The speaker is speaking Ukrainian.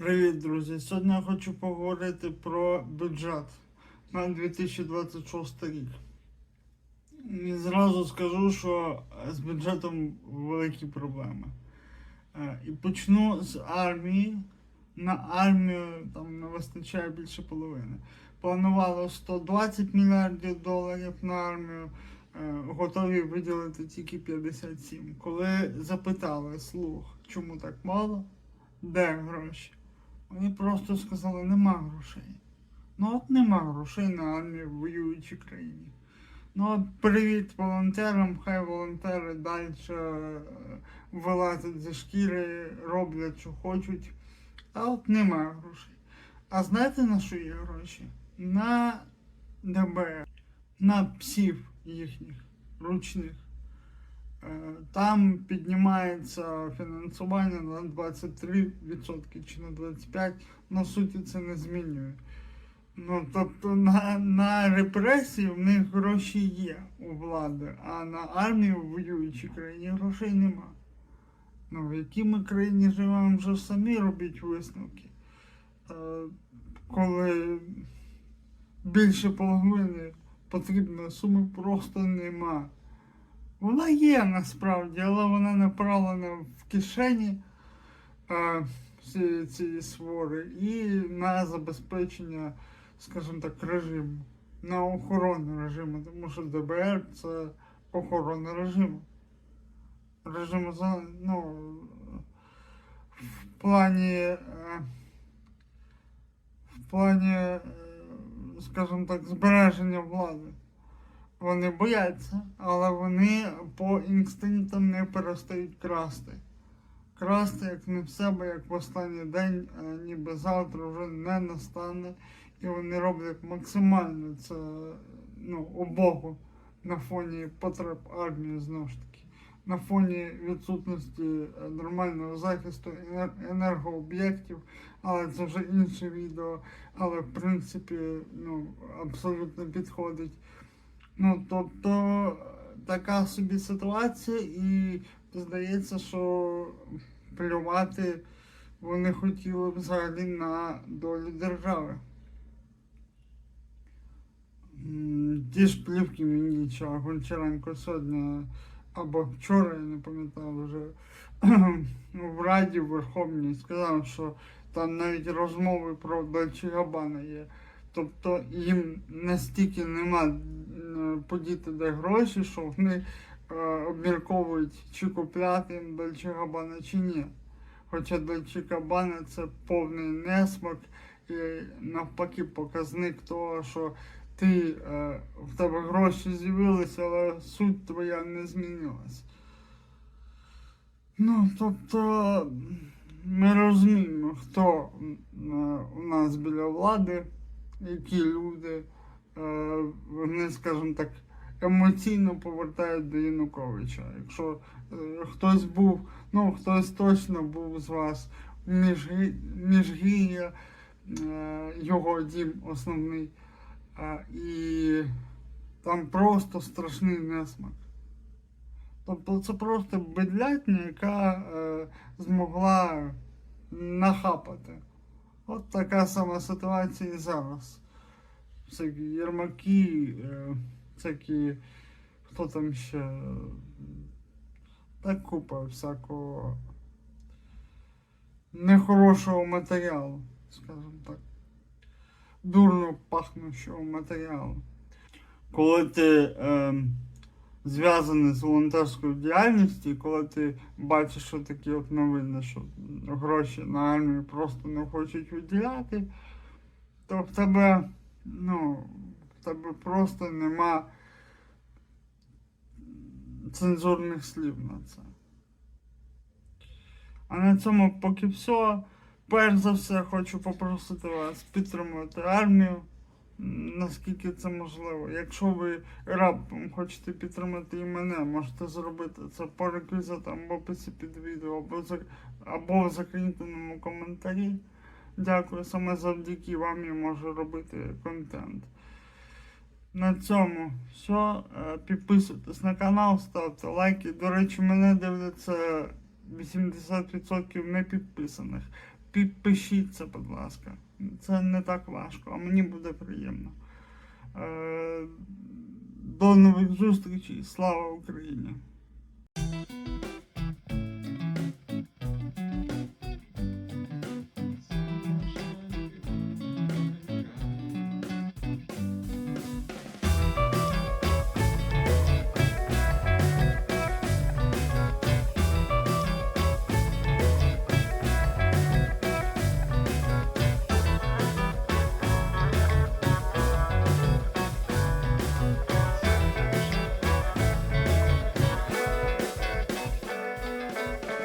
Привіт, друзі! Сьогодні я хочу поговорити про бюджет на 2026 рік. І зразу скажу, що з бюджетом великі проблеми. Е, І почну з армії. На армію там не вистачає більше половини. Планувало 120 мільярдів доларів на армію, е, готові виділити тільки 57. Коли запитали слух, чому так мало, де гроші? Вони просто сказали, нема грошей. Ну от нема грошей на армію в воюючій країні. Ну от привіт волонтерам, хай волонтери далі е, вилазять зі шкіри, роблять, що хочуть. А от нема грошей. А знаєте на що є гроші? На ДБР, на псів їхніх ручних. Е, Там піднімається фінансування на 23% чи на 25%, на суті це не змінює. Ну, тобто на, на репресії в них гроші є у влади, а на армію в воюючій країні грошей нема. Ну, в якій ми країні живемо, вже самі робіть висновки. Е, коли більше половини потрібної суми просто нема. Вона є насправді, але вона направлена в кишені е, цієї свори і на забезпечення, скажімо так, режиму, на охорону режиму, тому що ДБР це охорона режиму. За- ну, в плані, е, в плані, е, скажімо так, збереження влади. Вони бояться, але вони по інстинктам не перестають красти. Красти як не в себе, як в останній день, ніби завтра вже не настане. І вони роблять максимально це ну, обогу на фоні потреб армії знову ж таки. На фоні відсутності е, нормального захисту енергооб'єктів, але це вже інше відео, але в принципі ну, абсолютно підходить. Ну, тобто така собі ситуація, і здається, що плювати вони хотіли взагалі на долю держави. Ті ж плівки мені що Гончаренко сьогодні або вчора, я не пам'ятаю вже, в Раді Верховній сказав, що там навіть розмови про Дольче Габана є. Тобто їм настільки нема е, подіти де гроші, що вони е, обмірковують, чи купляти їм Дольче Габана, чи ні. Хоча Дольче Габана це повний несмак і навпаки показник того, що ти, е, в тебе гроші з'явилися, але суть твоя не змінилась. Ну, тобто ми розуміємо, хто е, у нас біля влади які люди, вони, скажімо так, емоційно повертають до Януковича. Якщо е, хтось був, ну хтось точно був з вас в Міжгі- Міжгір'я, е, його дім основний, е, і там просто страшний несмак. Тобто це просто бедлятня, яка е, змогла нахапати. От така сама ситуація і зараз. Всякі Єрмаки, е, всякі, хто там ще. Та купа всякого нехорошого матеріалу, скажімо так. Дурно пахнущого матеріалу. Коли ти е, зв'язаний з волонтерською діяльністю, коли ти бачиш, що такі от новини, що гроші на армію просто не хочуть виділяти, то в тебе, ну, в тебе просто нема цензурних слів на це. А на цьому поки все. Перш за все хочу попросити вас підтримувати армію, наскільки це можливо. Якщо ви раптом хочете підтримати і мене, можете зробити це по реквізитам в описі під відео або в закріпленому коментарі. Дякую, саме завдяки вам я можу робити контент. На цьому все. Підписуйтесь на канал, ставте лайки. До речі, мене дивляться 80% не підписаних. підпишіться, будь ласка. Це не так важко, а мені буде приємно. Е, До нових зустрічей. Слава Україні!